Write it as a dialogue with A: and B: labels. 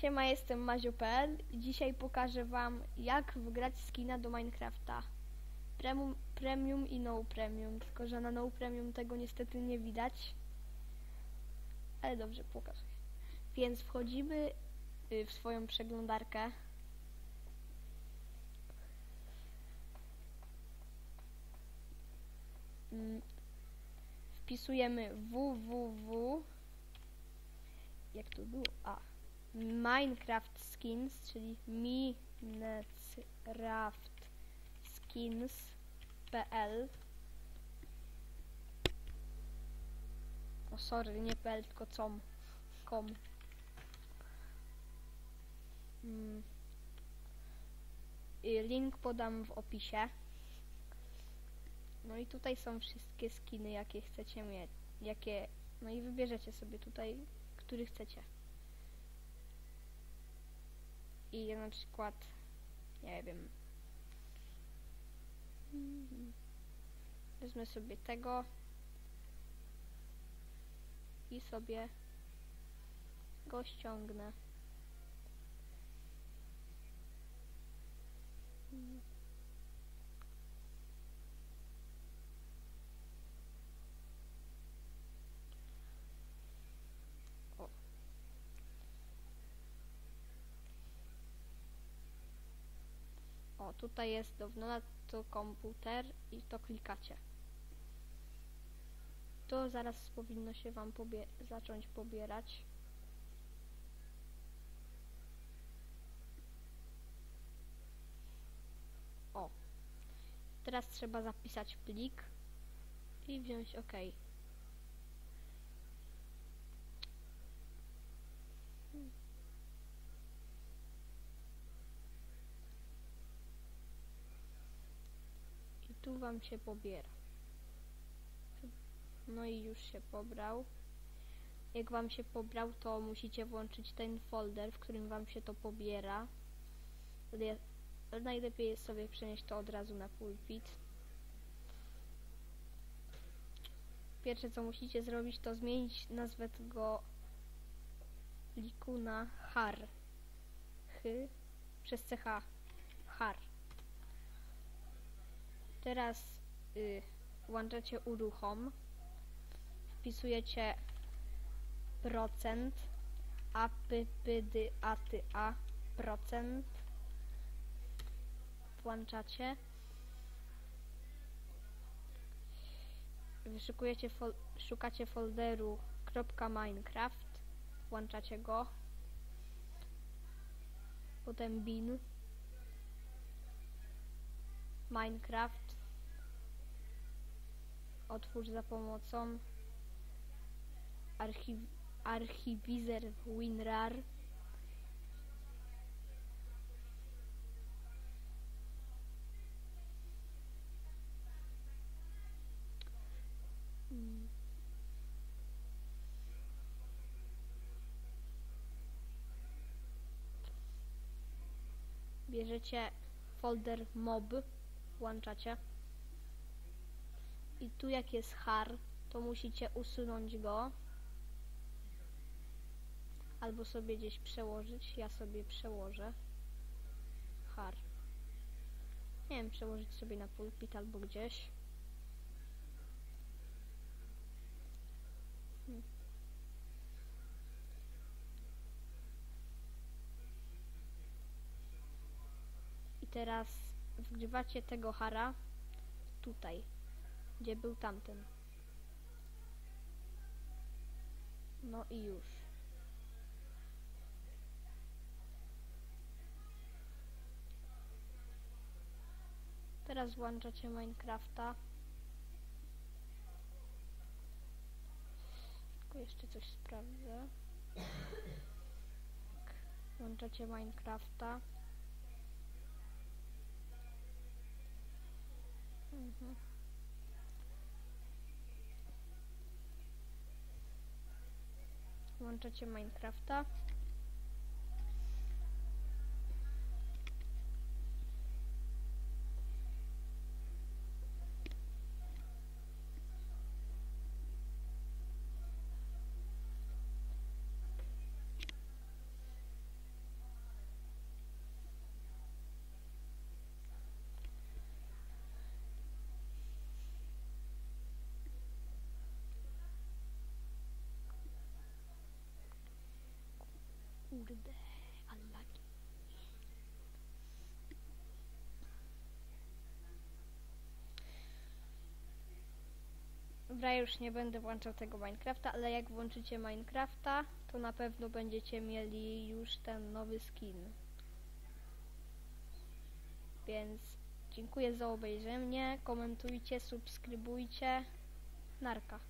A: Siema, jestem Maziu.pl i dzisiaj pokażę wam jak wygrać skina do Minecrafta. Premium, premium i no premium, tylko że na no premium tego niestety nie widać. Ale dobrze, pokażę. Więc wchodzimy y, w swoją przeglądarkę. Mm, Wpisujemy www jak to było? A. Minecraft Skins, czyli Minecraft Skins.pl O sorry, nie pl, tylko com. Com. Mm. Link podam w opisie. No i tutaj są wszystkie skiny, jakie chcecie mieć. Jakie. No i wybierzecie sobie tutaj, który chcecie. I na przykład, nie wiem, wezmę sobie tego i sobie go ściągnę. Mhm. O. Tutaj jest download to komputer i to klikacie. To zaraz powinno się Wam pobie zacząć pobierać. O. Teraz trzeba zapisać plik i wziąć OK. I tu Wam się pobiera. No i już się pobrał. Jak Wam się pobrał, to musicie włączyć ten folder, w którym Wam się to pobiera. Najlepiej jest sobie przenieść to od razu na pulpit. Pierwsze co musicie zrobić, to zmienić nazwę tego pliku na har. H przez ch. Har. Teraz y, włączacie uruchom, wpisujecie procent, a p p d a ty a procent, włączacie, wyszukujecie fol szukacie folderu .minecraft, włączacie go, potem bin, Minecraft, otwórz za pomocą archiw archiwizer WinRAR. Bierzecie folder mob włączacie. I tu jak jest har to musicie usunąć go. Albo sobie gdzieś przełożyć. Ja sobie przełożę. Har. Nie wiem, przełożyć sobie na pulpit albo gdzieś. Hmm. i teraz wgrywacie tego hara tutaj gdzie był tamten. No i już. Teraz włączacie Minecrafta. Tylko jeszcze coś sprawdzę. Tak. Włączacie Minecrafta. Mhm. Włączacie Minecrafta. Kurde, unlucky. Dobra, już nie będę włączał tego Minecrafta, ale jak włączycie Minecrafta, to na pewno będziecie mieli już ten nowy skin. Więc dziękuję za obejrzenie, komentujcie, subskrybujcie. Narka.